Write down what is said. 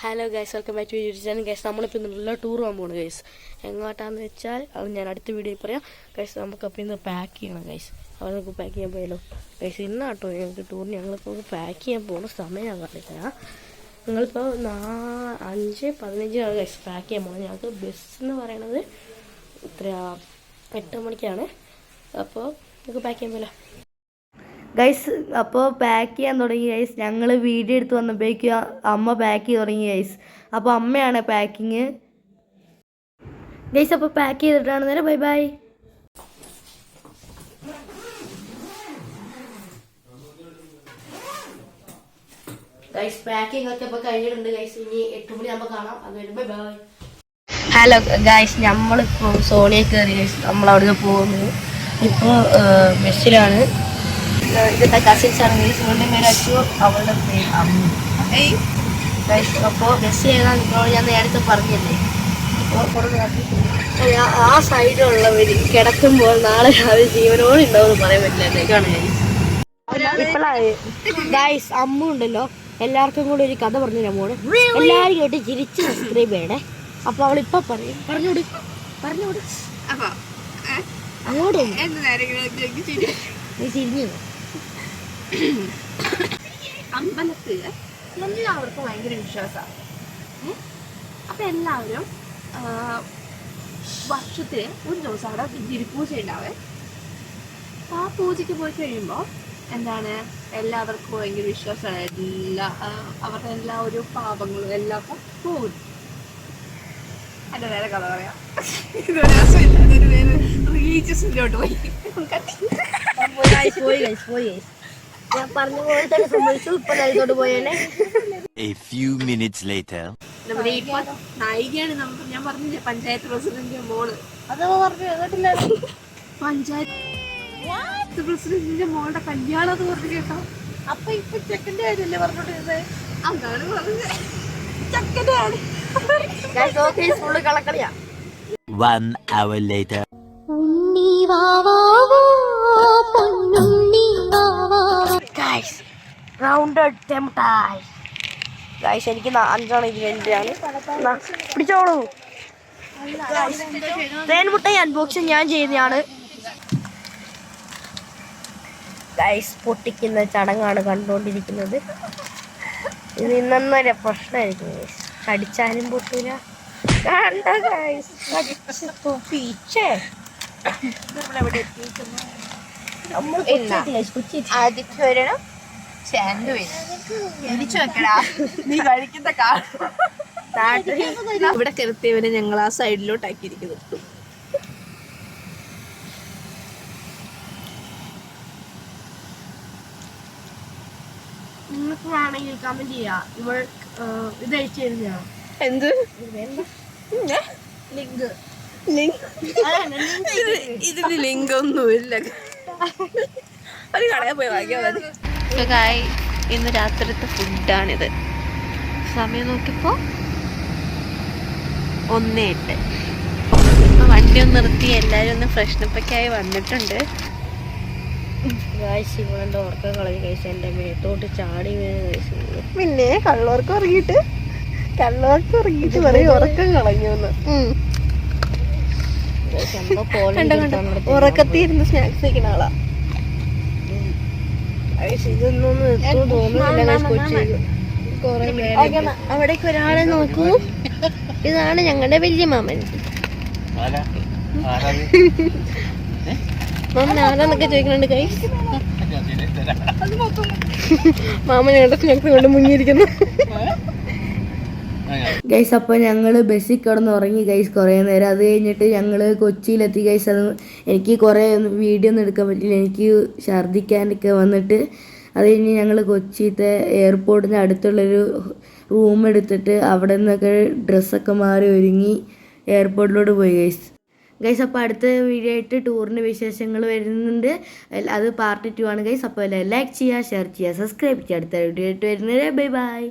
Hello guys welcome back to YouTube channel guys നമ്മളിപ്പോൾ നല്ല tour പോകാൻ പോകുന്നു ഗൈസ് എങ്ങോട്ടാന്ന് വെച്ചാൽ അത് ഞാൻ അടുത്ത വീഡിയോയിൽ പറയാം. ഗൈസ് നമുക്കപ്പോൾ ഇന്ന് പാക്ക് ചെയ്യണം ഗൈസ് അപ്പോൾ നമുക്ക് പാക്ക് ചെയ്യാൻ പോയാലോ? ഗൈസ് ഇന്നാട്ടോ ഞങ്ങൾക്ക് ടൂറിന് ഞങ്ങളിപ്പോൾ പാക്ക് ചെയ്യാൻ പോകുന്ന സമയം ഞാൻ പറഞ്ഞില്ല ഞങ്ങളിപ്പോൾ നാ അഞ്ച് പതിനഞ്ചിനാണ് ഗൈസ് പാക്ക് ചെയ്യാൻ പോകുന്നത് ഞങ്ങൾക്ക് ബസ് എന്ന് പറയണത് ഇത്ര എട്ട് മണിക്കാണ്. അപ്പോൾ നമുക്ക് പാക്ക് ചെയ്യാൻ പോയാലോ? ഗൈസ് അപ്പോൾ പാക്ക് ചെയ്യാൻ തുടങ്ങി ഗൈസ് ഞങ്ങൾ വീഡിയോ എടുത്ത് വന്നപ്പോഴേക്കും അമ്മ പാക്ക് ചെയ്ത് തുടങ്ങി ഗൈസ് അപ്പോൾ അമ്മയാണ് പാക്കിങ് ഗൈസ് അപ്പോൾ പാക്ക് ചെയ്തിട്ടാണ് നേരെ ബൈ ബൈ ഗൈസ് പാക്കിംഗ് ഒക്കെ ഗൈസ് ഇനി മണി കാണാം. ബൈ ഹലോ ഗൈസ് നമ്മളിപ്പോൾ സോണിയ കയറി ഗൈസ് നമ്മളവിടെ പോകുന്നത് ഇപ്പോൾ ബസ്സിലാണ് ഇന്നത്തെ കസിൻസ് ആണ് ഗൈസ് ഇവളുടെ പേര് അച്ചു അവളുടെ പേര് അമ്മു അപ്പോൾ ബസ് ഏതാ? നിങ്ങളോട് ഞാൻ നേരത്തെ പറഞ്ഞില്ലേ? ആ സൈഡിലുള്ളവർ കിടക്കുമ്പോൾ നാളെ രാവിലെ ജീവനോട് ഉണ്ടാവും പറയാൻ പറ്റില്ല ഇപ്പോഴാണ് ഗൈസ് അമ്മ ഉണ്ടല്ലോ. എല്ലാവർക്കും കൂടി ഒരു കഥ പറഞ്ഞു തരാം മോൾ. എല്ലാവരും കേട്ട് ചിരിച്ച് സബ്സ്ക്രൈബ് ചെയ്യണേ. അപ്പൊ അവൾ ഇപ്പൊ പറയും. പറഞ്ഞോട് പറഞ്ഞോട് അങ്ങോട്ട് ചിരിഞ്ഞു? അമ്പലത്തിൽ എല്ലാവർക്കും ഭയങ്കര വിശ്വാസമാണ് അപ്പം എല്ലാവരും വർഷത്തിൽ ഒരു ദിവസം അവിടെ ഗിരിപൂജ ഉണ്ടാവേ ആ പൂജയ്ക്ക് പോയി കഴിയുമ്പോൾ എന്താണ് എല്ലാവർക്കും ഭയങ്കര വിശ്വാസമാണ് എല്ലാ അവരുടെ എല്ലാ ഒരു പാപങ്ങളും എല്ലാവർക്കും പോകും അതിന്റെ നേരെ കഥ പറയാം. ഇതൊരു വേറെ റിലീജിയസിലോട്ട് പോയി. പോയി പോയി ഞാൻ പറഞ്ഞ പോലെ തന്നെ സംഭവിച്ചു ഇപ്പൊ നല്ലതോട് പോയേനെ. A few minutes later. നമ്മുടെ ഇപ്പൊ നായികയാണ് നമുക്ക് ഞാൻ പറഞ്ഞില്ലേ പഞ്ചായത്ത് പ്രസിഡന്റിന്റെ മോൾ. അത് പറഞ്ഞു കേട്ടില്ല. പഞ്ചായത്ത് പ്രസിഡന്റിന്റെ മോളുടെ കല്യാണം എന്ന് പറഞ്ഞു കേട്ടോ. അപ്പൊ ഇപ്പൊ ചെക്കന്റെ കാര്യല്ലേ പറഞ്ഞോണ്ടിരുന്നത് അതാണ് പറഞ്ഞത്. ചെക്കന്റെ ആണ്. ഗൈസ് ഓക്കെ ഫുള്ള് കളക്കളിയാ. One hour later. എനിക്ക് അഞ്ചാണ് ഇത് വലുതാണ് നാ, പിടിച്ചോളൂ. തേൻ മുട്ടൈ അൺബോക്സിങ് ഞാൻ ചെയ്യുന്നതാണ്. ഗൈസ് പൊട്ടിക്കുന്ന ചടങ്ങാണ് കണ്ടുകൊണ്ടിരിക്കുന്നത്. ഇത് പ്രശ്നമായിരിക്കും ഗൈസ് കടിച്ചാലും പൊട്ടൂല. കണ്ട ഗൈസ് കടിച്ച് തുപ്പിച്ചേ നമ്മളെവിടെ എത്തിയിരിക്കുന്നു. നമ്മൾ ആദ്യത്തെ വരണം ചാൻഡ് വരും തിരിച്ചു വെക്കടാ നീ കഴിക്കുന്ന നാട്ടിൽ ഇവിടെ കിടത്തിയവനെ ഞങ്ങൾ ആ സൈഡിലോട്ട് ആക്കിയിരിക്കുന്നു. നിങ്ങൾക്ക് വേണമെങ്കിൽ കമന്റ് ചെയ്യാം. ഇവൾ ഇത് അയച്ചു തരുന്ന എന്ത്? ലിങ്ക്. ലിങ്ക്. ഇതിന് ലിങ്ക് ഒന്നുമില്ല. ഒരു കടയിൽ പോയി വാങ്ങിയാൽ മതി. കായ് ഇന്ന് രാത്രിത്തെ ഫുഡാണിത്. സമയം നോക്കിയപ്പോൾ ഒന്നേ എട്ട്. അപ്പോൾ വണ്ടി ഒന്ന് നിർത്തി എല്ലാവരും ഒന്ന് ഫ്രഷ്നപ്പൊക്കെയായി വന്നിട്ടുണ്ട്. ഉറക്കം കളഞ്ഞ് ഗൈസ് എന്റെ മേത്തോട്ട് ചാടി വീണ് പിന്നെ കള്ളോർക്ക് ഇറങ്ങിയിട്ട് കള്ളോർക്ക് ഇറങ്ങിയിട്ട് പറയും ഉറക്കം കളഞ്ഞു എന്ന് ഉറക്കത്തിരുന്ന് സ്നാക്സ് കഴിക്കുന്ന ആളാ. ഇതൊന്നും തോന്നുന്നില്ല കൊച്ചി. അവിടേക്ക് ഒരാളെ നോക്കൂ. ഇതാണ് ഞങ്ങളുടെ വലിയ മാമൻ. മാമൻ ആരാന്നൊക്കെ ചോദിക്കുന്നുണ്ട് കൈ മാമൻ ഞങ്ങളുടെ കൊണ്ട് മുങ്ങിയിരിക്കുന്നു. ഗൈസ് അപ്പോൾ ഞങ്ങൾ ബസ്സിൽ കിടന്ന് ഉറങ്ങി ഗൈസ് കുറേ നേരം. അത് കഴിഞ്ഞിട്ട് ഞങ്ങൾ കൊച്ചിയിലെത്തി ഗൈസ് അത് എനിക്ക് കുറേ വീഡിയോ ഒന്നും എടുക്കാൻ പറ്റില്ല എനിക്ക് ഛർദ്ദിക്കാനൊക്കെ വന്നിട്ട് അത് കഴിഞ്ഞ് ഞങ്ങൾ കൊച്ചിയിലത്തെ എയർപോർട്ടിന് അടുത്തുള്ളൊരു റൂം എടുത്തിട്ട് അവിടെ നിന്നൊക്കെ ഡ്രസ്സൊക്കെ മാറി ഒരുങ്ങി എയർപോർട്ടിലോട്ട് പോയി ഗൈസ് ഗൈസ് അപ്പോൾ അടുത്ത വീഡിയോ ആയിട്ട് ടൂറിന്റെ വിശേഷങ്ങൾ വരുന്നുണ്ട്. അത് പാർട്ട് ടു ആണ് ഗൈസ് അപ്പോൾ ലൈക്ക് ചെയ്യുക ഷെയർ ചെയ്യുക സബ്സ്ക്രൈബ് ചെയ്യുക. അടുത്ത വീഡിയോ ആയിട്ട് വരുന്നത് ബൈ ബൈ